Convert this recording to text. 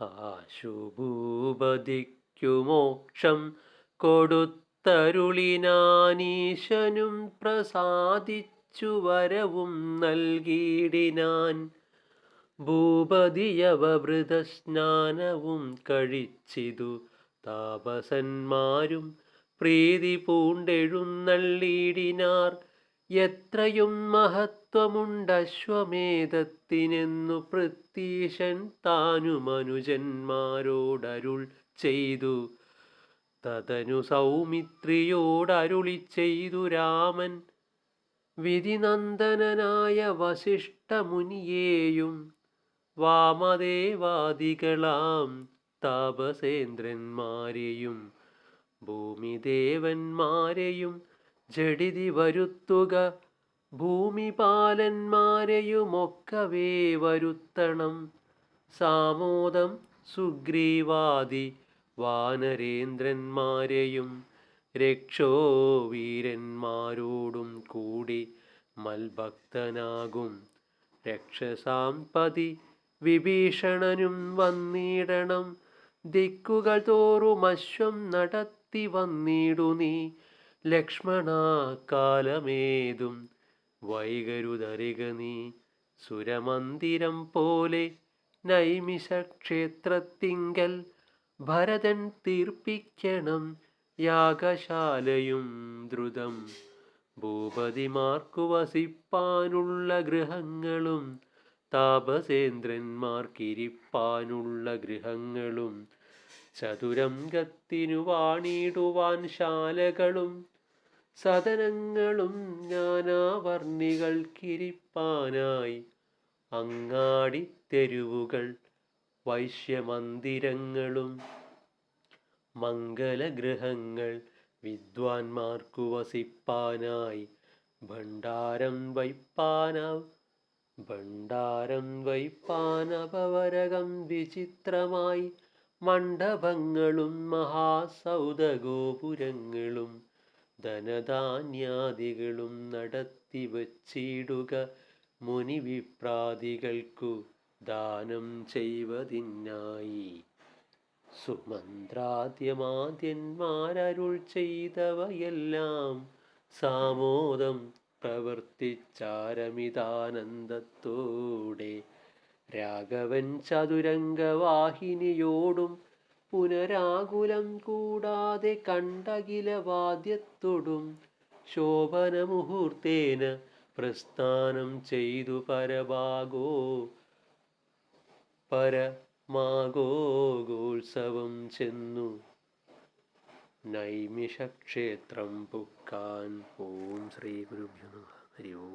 ആശുഭൂപതിക്കു മോക്ഷം കൊടുത്തരുളിനാനീശനും പ്രസാദിച്ചു വരവും നൽകിയിടിനാൻ. ഭൂപതിയവൃതസ്നാനവും കഴിച്ചിതു താപസന്മാരും പ്രീതി പൂണ്ടെഴുന്നള്ളിയിടിനാർ എത്രയും മഹത്വമുണ്ടശ്വമേധത്തിനെന്നു പൃഥ്വീശൻ താനുമനുജന്മാരോടരുൾ ചെയ്തു. തതനു സൗമിത്രിയോടരുളി ചെയ്തു രാമൻ. വിധിനന്ദനായ വസിഷ്ഠമുനിയേയും വാമദേവാദികളാം താപസേന്ദ്രന്മാരെയും ഭൂമിദേവന്മാരെയും ജഡിതി വരുത്തുക. ഭൂമിപാലന്മാരെയുമൊക്കവേ വരുത്തണം. സാമോദം സുഗ്രീവാദി വാനരേന്ദ്രന്മാരെയും രക്ഷോ വീരന്മാരോടും കൂടി മൽഭക്തനാകും. രക്ഷസാംപതി വിഭീഷണനും വന്നിടണം. ദിക്കുകൾ തോറും അശ്വം നടത്തി വന്നിടു നീ ലക്ഷ്മണ കാലമേതും വൈകരുതറിക നീ സുരമന്ദിരം പോലെ നൈമിഷക്ഷേത്രത്തിങ്കൽ ഭരതൻ തീർപ്പിക്കണം യാഗശാലയും ദ്രുതം. ഭൂപതിമാർക്കു വസിപ്പാനുള്ള ഗൃഹങ്ങളും താപസേന്ദ്രന്മാർക്കിരിപ്പാനുള്ള ഗൃഹങ്ങളും ചതുരംഗത്തിനു വാണിടുവാൻ ശാലകളും സദനങ്ങളും നാനാവർണികൾക്കിരിപ്പാനായി അങ്ങാടി തെരുവുകൾ വൈശ്യമന്ദിരങ്ങളും മംഗലഗൃഹങ്ങൾ വിദ്വാൻമാർക്കു വസിപ്പാനായി ഭണ്ഡാരം വൈപ്പാന ഭണ്ഡാരം വൈപ്പാനപവരകം വിചിത്രമായി മണ്ഡപങ്ങളും മഹാസൗദഗോപുരങ്ങളും ധനധാന്യാദികളും നടത്തി വച്ചിടുക. മുനിവിപ്രാദികൾക്കു ദാനം ചെയ്വതിനായി. സുമന്ത്രാദ്യമാദ്യന്മാരരുൾ ചെയ്തവയെല്ലാം സാമോദം പ്രവർത്തിച്ചാരമിതാനന്ദത്തോടെ. രാഘവൻ ചതുരംഗവാഹിനിയോടും പുനരാകുലം കൂടാതെ കണ്ടകില വാദ്യത്തോടും. ശോഭന മുഹൂർത്തേന പ്രസ്ഥാനം ചെയ്തു പരഭാഗോ പരമാഗോഗോത്സവം ചെന്നു. നൈമിഷക്ഷേത്രം പുക്കാൻ ഓം ശ്രീ ഗുരുഭ്യോ ഹരി ഓം.